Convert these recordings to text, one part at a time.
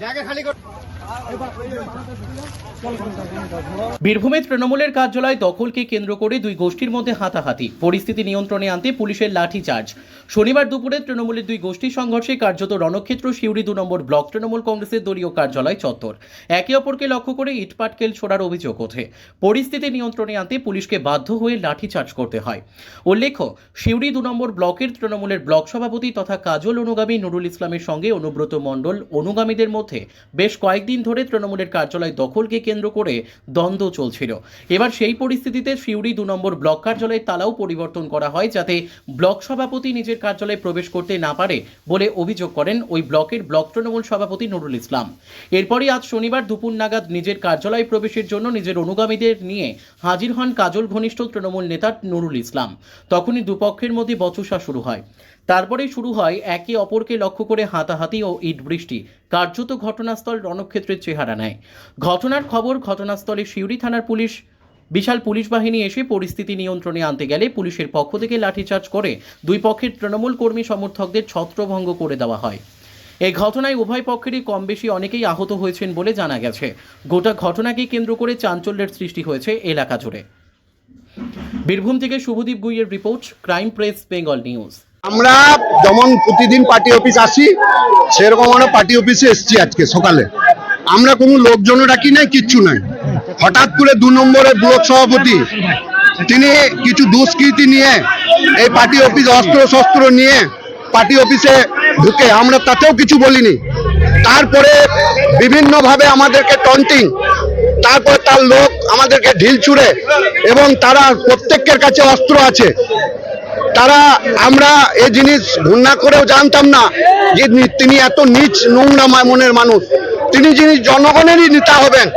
জায়গা খালি করো বীরভূমে তৃণমূলের কার্যালয় দখলকে কেন্দ্র করে দুই গোষ্ঠীর মধ্যে হাতাহাতি। পরিস্থিতি নিয়ন্ত্রণে আনতে পুলিশের লাঠিচার্জ। শনিবার দুপুরে তৃণমূলের দুই গোষ্ঠী সংঘর্ষে কার্যত রণক্ষেত্র শিউরি দু নম্বর ব্লক তৃণমূল কংগ্রেসের দলীয় কার্যালয় চত্বর। একে অপরকে লক্ষ্য করে ইটপাটকেল ছোড়ার অভিযোগ ওঠে। পরিস্থিতি নিয়ন্ত্রণে আনতে পুলিশকে বাধ্য হয়ে লাঠিচার্জ করতে হয়। উল্লেখ্য শিউরি দু নম্বর ব্লকের তৃণমূলের ব্লক সভাপতি তথা কাজল অনুগামী নুরুল ইসলামের সঙ্গে অনুব্রত মণ্ডল অনুগামীদের মধ্যে বেশ কয়েকদিন ধরে তৃণমূলের কার্যালয় দখলকে কেন্দ্র করে দ্বন্দ্ব চলছিল। এবার সেই পরিস্থিতিতে সিউড়ি দু নম্বর ব্লক কার্যালয়ের তালাও পরিবর্তন করা হয় যাতে ব্লক সভাপতি নিজের কার্যালয়ে প্রবেশ করতে না পারে বলে অভিযোগ করেন ওই ব্লকের ব্লক তৃণমূল সভাপতি নুরুল ইসলাম। এরপরই আজ শনিবার দুপুর নাগাদ নিজের কার্যালয়ে প্রবেশের জন্য নিজের অনুগামীদের নিয়ে হাজির হন কাজল ঘনিষ্ঠ তৃণমূল নেতা নুরুল ইসলাম। তখনই দুপক্ষের মধ্যে বচসা শুরু হয়। তারপরেই শুরু হয় একে অপরকে লক্ষ্য করে হাতাহাতি ও ইট বৃষ্টি কার্যত ঘটনাস্থল রণক্ষেত্রের চেহারা নেয়। ঘটনার খবর ঘটনাস্থলে শিউরি থানার পুলিশ, বিশাল পুলিশ বাহিনী এসে পরিস্থিতি নিয়ন্ত্রণে আনতে গেলে পুলিশের পক্ষ থেকে লাঠিচার্জ করে দুই পক্ষের তৃণমূল কর্মী সমর্থকদের ছত্রভঙ্গ করে দেওয়া হয়। এই ঘটনায় উভয় পক্ষেরই কম বেশি অনেকেই আহত হয়েছেন বলে জানা গেছে। গোটা ঘটনাকে কেন্দ্র করে চাঞ্চল্যের সৃষ্টি হয়েছে এলাকা জুড়ে। বীরভূম থেকে Subhadip গুইয়ের report, crime press, Bengal news. আমরা যেমন প্রতিদিন পার্টি অফিস আসি, সেরকম আমরা পার্টি অফিসে এসেছি আজকে সকালে। আমরা কোনো লোকজন ডাকি নাই, কিচ্ছু নাই। হঠাৎ করে দু নম্বরের ব্লক সভাপতি, তিনি কিছু দুষ্কৃতি নিয়ে, এই পার্টি অফিস অস্ত্র শস্ত্র নিয়ে পার্টি অফিসে ঢুকে, আমরা তাতেও কিছু বলিনি। তারপরে বিভিন্নভাবে আমাদেরকে টন্টিং তারপর তার লোক আমাদেরকে ঢিল ছুড়ে, এবং তারা প্রত্যেকের কাছে অস্ত্র আছে। তারা, আমরা এই জিনিস ঘূর্ণা করেও জানতাম না যে তিনি এত নিচ নোংরা মনের মানুষ। তিনি যিনি জনগণেরই নেতা হবেন,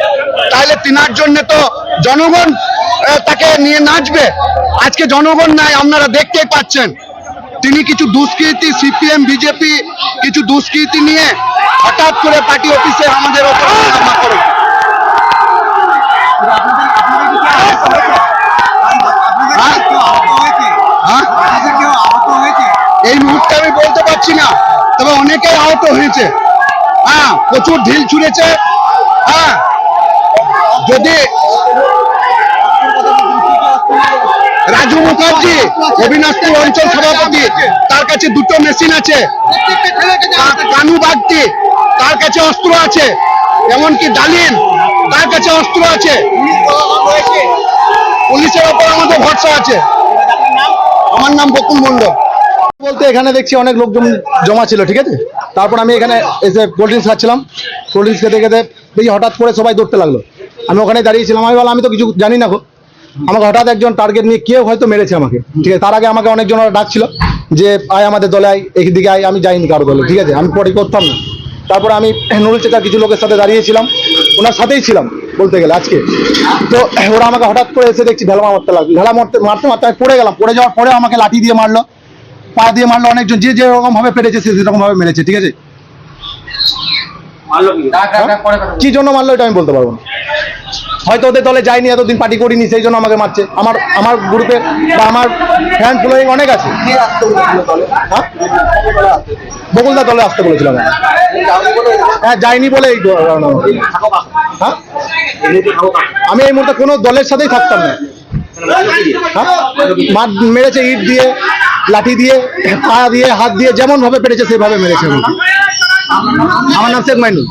তাহলে তিনার জন্য তো জনগণ তাকে নিয়ে নাচবে। আজকে জনগণ নাই, আপনারা দেখতেই পাচ্ছেন। তিনি কিছু দুষ্কৃতি, সিপিএম, বিজেপি, কিছু দুষ্কৃতি নিয়ে হঠাৎ করে পার্টি অফিসে আমাদের ওপর করে। হ্যাঁ? এই মুহূর্তে আমি বলতে পারছি না, তবে অনেকেই আহত হয়েছে। হ্যাঁ প্রচুর ঢিল ছুঁড়েছে। হ্যাঁ। যদি রাজু মুখার্জি অবিনাশপুর অঞ্চল সভাপতি, তার কাছে দুটো মেশিন আছে। কানু বাগটি তার কাছে অস্ত্র আছে। এমনকি ডালিম, তার কাছে অস্ত্র আছে। পুলিশের ওপর আমাদের ভরসা আছে। আমার নাম বকুল মন্ডল বলতে এখানে দেখছি অনেক লোকজন জমা ছিল, ঠিক আছে? তারপর আমি এখানে এসে কোল্ড ড্রিঙ্কস খাচ্ছিলাম। কোল্ড ড্রিঙ্কস খেতে খেতে দেখি হঠাৎ করে সবাই দৌড়তে লাগল। আমি ওখানে দাঁড়িয়েছিলাম আমি বললাম, আমি তো কিছু জানি না আমাকে হঠাৎ একজন টার্গেট নিয়ে কেউ হয়তো মেরেছে আমাকে, ঠিক আছে? তার আগে আমাকে অনেকজন ডাকছিল যে, আয় আমাদের দলে আয় দিকে আয়, আমি যাইনি কারও দলে, ঠিক আছে? আমি পরে করতাম না। তারপরে আমি নুরুল চেকার কিছু লোকের সাথে দাঁড়িয়েছিলাম, ওনার সাথেই ছিলাম বলতে গেলে আজকে। তো ওরা আমাকে হঠাৎ করে এসে দেখছি ঢেলা মারতে লাগল। ঢেলা মারতে মারতে মারতে আমি পড়ে গেলাম, পড়ে যাওয়ার পরে আমাকে লাঠি দিয়ে মারলো। পা দিয়ে মারলো অনেকজন যে যেরকম ভাবে পেরেছে সে সেরকম ভাবে মেরেছে ঠিক আছে? কি? জন্য মারলো এটা আমি বলতে পারব না। হয়তো ওদের দলে যায়নি এতদিন পার্টি করিনি সেই জন্য আমাকে মারছে। আমার আমার গ্রুপে বা আমার ফ্যান ফলোয়িং অনেক আছে। হ্যাঁ? বকুলদা দলে আসতে বলেছিলাম আমাকে। হ্যাঁ যায়নি বলে এই হ্যাঁ? আমি এই মুহূর্তে কোনো দলের সাথেই থাকতাম না। হ্যাঁ? মেরেছে ইট দিয়ে। লাঠি দিয়ে, পা দিয়ে, হাত দিয়ে যেমন ভাবে পেরেছে সেভাবে মেরেছে আমার নাম শেখ মাইনুল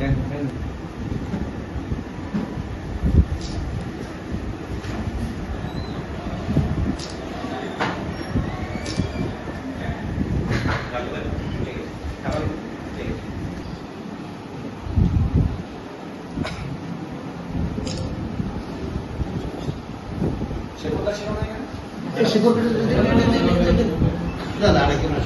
Thank you. അടയ്ക്കണം